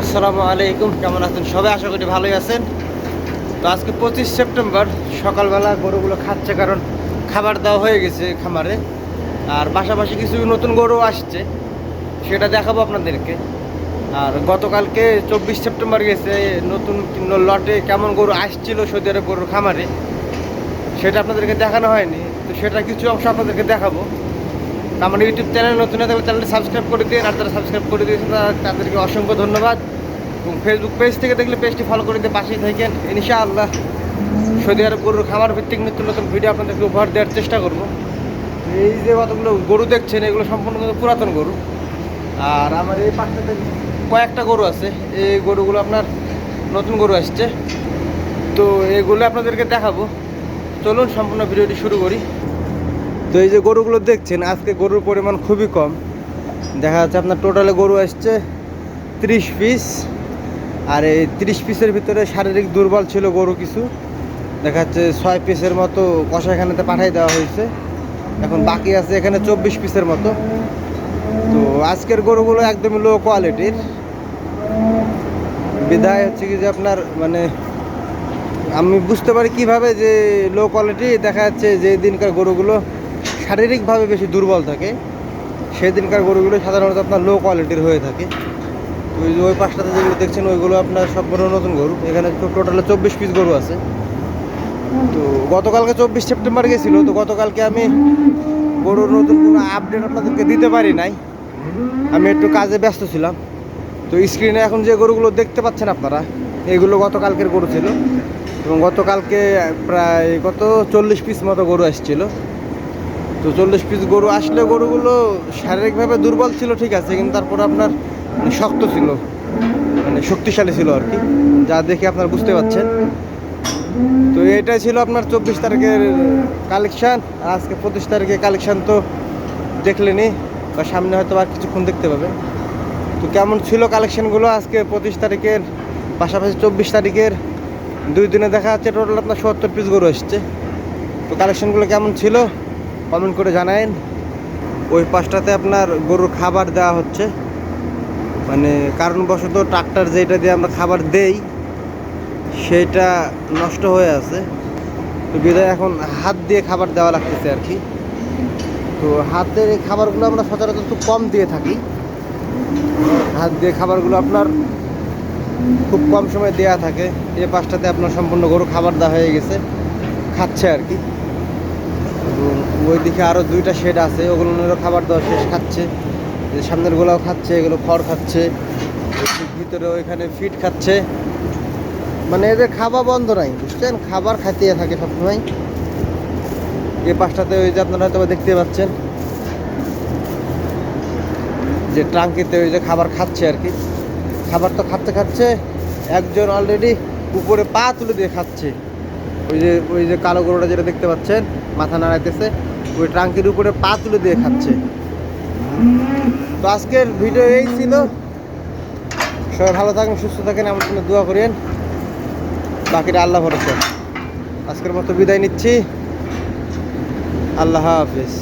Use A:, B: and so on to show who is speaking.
A: আসসালামু আলাইকুম, কেমন আছেন? সবাই আশা করি ভালোই আছেন। তো আজকে পঁচিশ সেপ্টেম্বর, সকালবেলা গরুগুলো খাচ্ছে কারণ খাবার দেওয়া হয়ে গেছে খামারে। আর পাশাপাশি কিছু নতুন গরু আসছে, সেটা দেখাবো আপনাদেরকে। আর গতকালকে চব্বিশ সেপ্টেম্বর গেছে, নতুন লটে কেমন গরু আসছিল সৌদি আরব গরুর খামারে, সেটা আপনাদেরকে দেখানো হয়নি। তো সেটা কিছু অংশ আপনাদেরকে দেখাবো। আমার ইউটিউব চ্যানেল নতুন হয়ে থাকলে চ্যানেলটি সাবস্ক্রাইব করে দিন। আর যারা সাবস্ক্রাইব করে দিয়েছেন, তারা- তাদেরকে অসংখ্য ধন্যবাদ। এবং ফেসবুক পেজ থেকে দেখলে পেজটি ফলো করে দিয়ে পাশেই থাকেন। ইনশাআল্লাহ সৌদি আরব গরুর খামার ভিত্তিক নিত্য নতুন ভিডিও আপনাদেরকে উপহার দেওয়ার চেষ্টা করব। এই যে কতগুলো গরু দেখছেন, এগুলো সম্পূর্ণ কিন্তু পুরাতন গরু। আর আমার এই পাশটাতে কয়েকটা গরু আছে। এই গরুগুলো আপনার নতুন গরু আসছে। তো এগুলো আপনাদেরকে দেখাবো। চলুন সম্পূর্ণ ভিডিওটি শুরু করি। তো এই যে গরুগুলো দেখছেন, আজকে গরুর পরিমাণ খুবই কম। দেখা যাচ্ছে আপনার টোটালে গরু আসছে ত্রিশ পিস। আর এই ত্রিশ পিসের ভিতরে শারীরিক দুর্বল ছিল গরু কিছু। দেখা যাচ্ছে ছয় পিসের মতো কষাখানাতে পাঠাই দেওয়া হয়েছে। এখন বাকি আছে এখানে চব্বিশ পিসের মতো। তো আজকের গরুগুলো একদমই লো কোয়ালিটির বিদায় হচ্ছে কি যে আপনার মানে আমি বুঝতে পারি কীভাবে যে লো কোয়ালিটি দেখা যাচ্ছে যে দিনকার গরুগুলো শারীরিকভাবে বেশি দুর্বল থাকে সেই দিনকার গরুগুলো সাধারণত আপনার লো কোয়ালিটির হয়ে থাকে। তো ওই ওই পাশটাতে যেগুলো দেখছেন, ওইগুলো আপনার সম্পূর্ণ নতুন গরু। এখানে টোটালে চব্বিশ পিস গরু আছে। তো গতকালকে চব্বিশ সেপ্টেম্বর গেছিল, তো গতকালকে আমি গরুর নতুন কোনো আপডেট আপনাদেরকে দিতে পারি নাই। আমি একটু কাজে ব্যস্ত ছিলাম। তো স্ক্রিনে এখন যে গরুগুলো দেখতে পাচ্ছেন আপনারা, এগুলো গতকালকের গরু ছিল। এবং গতকালকে প্রায় কত? চল্লিশ পিস মতো গরু আসছিল। তো চল্লিশ পিস গরু আসলে গরুগুলো শারীরিকভাবে দুর্বল ছিল, ঠিক আছে, কিন্তু তারপর আপনার মানে শক্ত ছিল মানে শক্তিশালী ছিল আর কি, যা দেখে আপনার বুঝতে পারছেন। তো এটাই ছিল আপনার চব্বিশ তারিখের কালেকশান আজকে পঁচিশ তারিখের কালেকশান তো দেখলেনি বা সামনে হয়তো আর কিছুক্ষণ দেখতে পাবে। তো কেমন ছিল কালেকশানগুলো আজকে পঁচিশ তারিখের, পাশাপাশি চব্বিশ তারিখের? দুই দিনে দেখা যাচ্ছে টোটাল আপনার সত্তর পিস গরু এসছে। তো কালেকশানগুলো কেমন ছিল? কমেন্ট করে জানায়েন। ওই পাশটাতে আপনার গরুর খাবার দেওয়া হচ্ছে। মানে কারণবশত ট্রাক্টর যেটা দিয়ে আমরা খাবার দেই সেটা নষ্ট হয়ে আছে। তো বিধায় এখন হাত দিয়ে খাবার দেওয়া লাগতেছে আর কি। তো হাতের এই খাবারগুলো আমরা সচরাচর খুব কম দিয়ে থাকি। হাত দিয়ে খাবারগুলো আপনার খুব কম সময় দেয়া থাকে। এই পাশটাতে আপনার সম্পূর্ণ গরু খাবার দেওয়া হয়ে গেছে। খাচ্ছে আর কি। ওই দিকে আরও দুইটা শেড আছে ওগুলোরও খাবার দেওয়া শেষ খাচ্ছে। সামনের গুলাও খাচ্ছে, এগুলো খড় খাচ্ছে। ভিতরে ওইখানে ফিট খাচ্ছে। মানে এদের খাওয়া বন্ধ নাই, বুঝছেন? খাবার খাইতে থাকে সবসময়। এই পাশটাতে ওই যে আপনারা হয়তো দেখতে পাচ্ছেন। যে ট্রাঙ্কিতে ওই যে খাবার খাচ্ছে আর কি। খাবার তো খাচ্ছে খাচ্ছে। একজন অলরেডি উপরে পা তুলে দিয়ে খাচ্ছে। ওই যে ওই যে কালো গরুটা যেটা দেখতে পাচ্ছেন, মাথা নাড়াইতেছে। ওই ট্রাঙ্কের উপরে পা তুলে দিয়ে খাচ্ছে। তো আজকের ভিডিও এই ছিল। সবাই ভালো থাকেন, সুস্থ থাকেন, আমার জন্য দোয়া করেন। বাকিটা আল্লাহ ভরসা। আজকের মতো বিদায় নিচ্ছি। আল্লাহ হাফিজ।